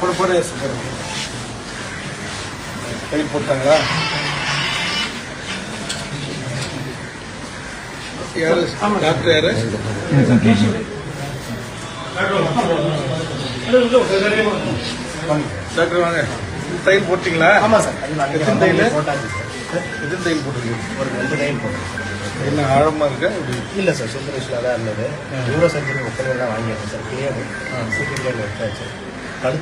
போட போட கை போட்டாங்களா யாரு டாக்டர் யாரு டாக்டர் வாங்க தையல் போட்டிங்களா? ஆமாம் சார். எத்தனை தையல்? போட்டாச்சு சார். எத்தனை தையல் போட்டிருக்கீங்க? ஒரு ரெண்டு டைம் போட்டோம் என்ன ஆழமா இருக்கா? இல்லை சார் சுந்தரேஷில் தான் இருந்தது. யூரோ சர்ஜரி ஒப்பந்தம் வாங்கியாச்சு சார். கிளியர் சிபிடியில் எடுத்தாச்சு. வேற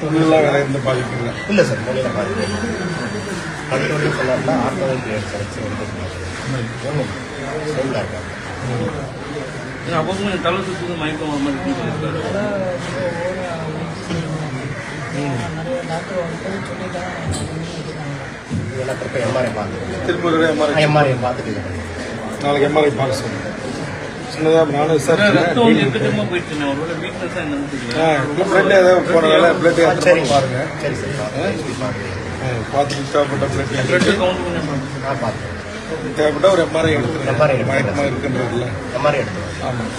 வந்து எந்த பாதிப்பும் இல்லை சார் மூலையில் கழுத்து வந்து சொல்லாருன்னா ஆர்த்தோவில் கிளியர் சார். இருக்காங்க. அப்போ தலை சுற்றுது மயக்கம் வர இதெல்லாம் திருப்ப எம்ஆர்ஐ பார்த்துட்டு திரும்ப ஒரு எம்ஆர்ஐ எம்ஆர்ஐ பார்த்துட்டு நாளைக்கு எம்ஆர்ஐ பார்க்க சொல்லுங்க சின்னதாக நானும் விசாரிச்சேன் பிளட் ஏதாவது போனதால பிளட் சரிங்க பாருங்க. சரி சரி பார்த்துட்டு தேவைப்பட்ட பிளட் நான் தேவைப்பட்ட ஒரு எம்ஆர்ஐ எடுத்துருங்க எடுத்துக்கிறேன். மயக்கமாக இருக்குன்றதுல எம்ஆர்ஐ எடுத்துருவேன் ஆமாம்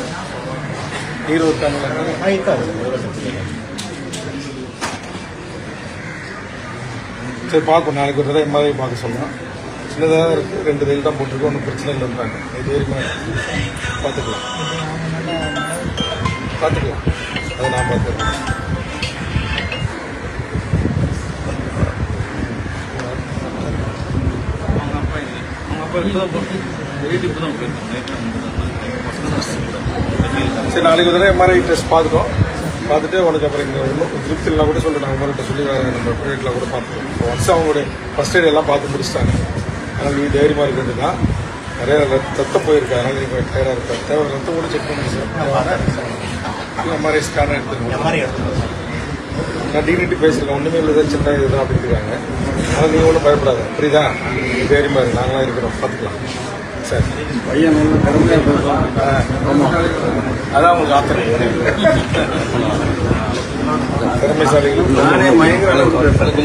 ஆ இருக்காது யூரோ சர்ஜரி சரி பார்க்கணும். நாளைக்கு ஒரு தடவை எம்ஆர்ஐ பார்க்க சொல்லலாம் சின்னதாக இருக்குது ரெண்டு தையல் தான் போட்டிருக்கோம். ஒன்றும் பிரச்சனை இல்லைன்றாங்க இது வரைக்கும் பார்த்துக்கலாம். பார்த்துக்கலாம். அதை நான் பார்த்துக்கிறேன். அவங்க அப்பா அவங்க அப்பா சரி நாளைக்கு ஒரு தடவை எம்ஆர்ஐ டெஸ்ட் பார்த்துட்டோம். பார்த்துட்டு உனக்கு அப்புறம் இங்கே ஒன்றும் திருப்தி இல்லைனா கூட சொல்லி நாங்கள் உங்கள்கிட்ட சொல்லி வேறு நம்ம ப்ரைவேட்டில் கூட பார்த்துருவோம் இப்போ ஒன்ஸ் அவங்களுடைய ஃபஸ்ட் எய்ட் எல்லாம் பார்த்து முடிச்சிட்டாங்க. அதனால் நீ தைரியமாக இருக்கிறது தான் நிறைய ரத்த- ரத்தம் போயிருக்கு. அதனால் நீங்கள் டயராக இருக்க தேவை ரத்தம் கூட செக் பண்ணி சார் எம்ஆர்ஐ ஸ்கேன் எடுத்துருக்கோம் நான் டிகிரிட்டி பேசியிருக்கேன் ஒன்றுமே இல்லை. தான் சின்ன இதுதான் இருக்காங்க ஆனால் நீங்கள் ஒன்றும் பயப்படாத. புரியுதா? நீ தைரியமாக இருக்கு நாங்களாம் இருக்கிறோம். பார்த்துக்கலாம். சரி பையன் நல்ல திறமையா பேசுவான் அதான் உங்களுக்கு ஆத்திரம் திறமைசாலிகள் நானே மயங்கிற அளவுக்கு பேசுறேன்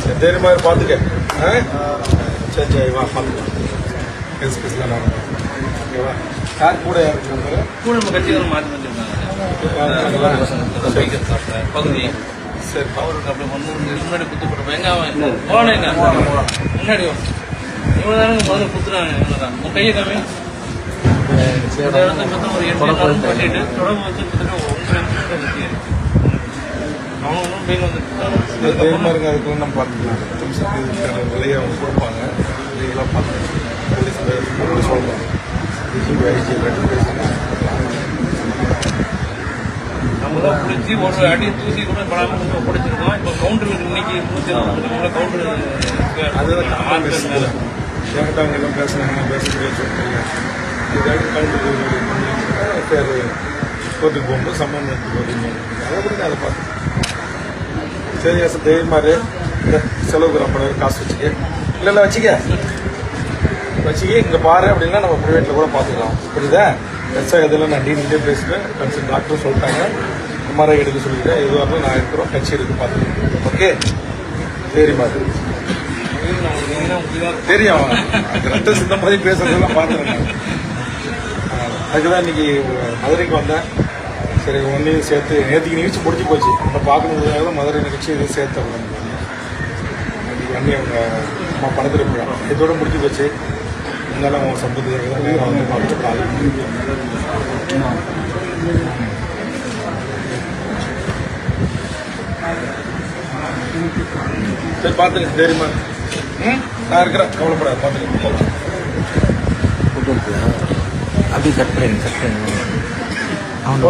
சரி தைரியமாக இரு, பார்த்துக்க ஆ? சரி சரி வா பார்த்துக்கலாம் பேச பேசலாம் நான் ஓகேவா யார் கூட யார் இருக்காங்க கூட நம்ம கட்சிக்காரங்க மாற்றி வச்சிருக்காங்க பைக்கர் சாப்பிட்ட பகுதி சரி அவருக்கு அப்படி ஒன்று முன்னாடி குத்து போட்டு எங்க அவன்? போனேங்க முன்னாடி. இவங்க தானே முதல்ல குத்துறாங்க இவங்க தான் உன் கையை காமி. வந்து ஒரு எட்டு பண்ணிட்டு தொடர்பு ஒன்றும் பெயின் இது வந்து அதுக்குள்ள நம்ம பார்த்துக்கலாம். விலையை அவங்க கொடுப்பாங்க இதெல்லாம் பார்த்து போலீஸ் போலீஸ் சொல்லுவாங்க நம்ம பிடிச்சி ஒரு அடி தூக்கி கூட படாம கொஞ்சம் பிடிச்சிருக்கோம். இப்போ கவுண்டர் இன்னைக்கு நூற்றி நாற்பது கவுண்டர் அவங்க எல்லாம் பேசுனாங்க நான் பேச முடியாது சொல்லிட்டு இதுக்காக கவுண்டர் கோர்ட்டுக்கு போகும்போது சம்மன் எடுத்து அதை கூட அதை பார்த்து சரி சார். இந்த செலவுக்கு ரொம்ப காசு வச்சுக்க. இல்லை இல்லை வச்சுக்க. வச்சுக்க இங்கே பாரு அப்படின்னா நம்ம ப்ரைவேட்டில் கூட பார்த்துக்கலாம். புரியுதா? பெருசாக இதெல்லாம் நான் டீன்கிட்டே பேசுகிறேன் கன்சல்ட் டாக்டர் சொல்லிட்டாங்க. எம்ஆர்ஐ எடுக்க சொல்லிட்டேன் எதுவாக இருந்தாலும் நான் இருக்கிறோம் கட்சி இருக்கு பார்த்துக்கலாம் ஓகே சரி மாதிரி தெரியும் அவன். ரத்த சித்தம் மாதிரி பேசுறதெல்லாம் பார்த்துருக்கேன் அதுக்குதான் இன்னைக்கு மதுரைக்கு வந்தேன். சரி ஒன்றையும் சேர்த்து நேற்றுக்கு நிகழ்ச்சி முடிஞ்சு போச்சு. நம்ம பார்க்கணுங்கிறதுக்காக தான் மதுரை நிகழ்ச்சி இதையும் சேர்த்து இன்னைக்கு அண்ணி அவங்க அம்மா படத்தில் போயிடும் இதோட முடிஞ்சு போச்சு. இருந்தாலும் அவங்க சம்பந்தத்துக்காக தான் வந்து பார்த்துட்டு சரி பார்த்துங்க தைரியமா. ம்? நான் இருக்கிறேன். கவலைப்படாது பார்த்துங்க அப்படி கட் பண்ணி கட் பண்ணி. அவன்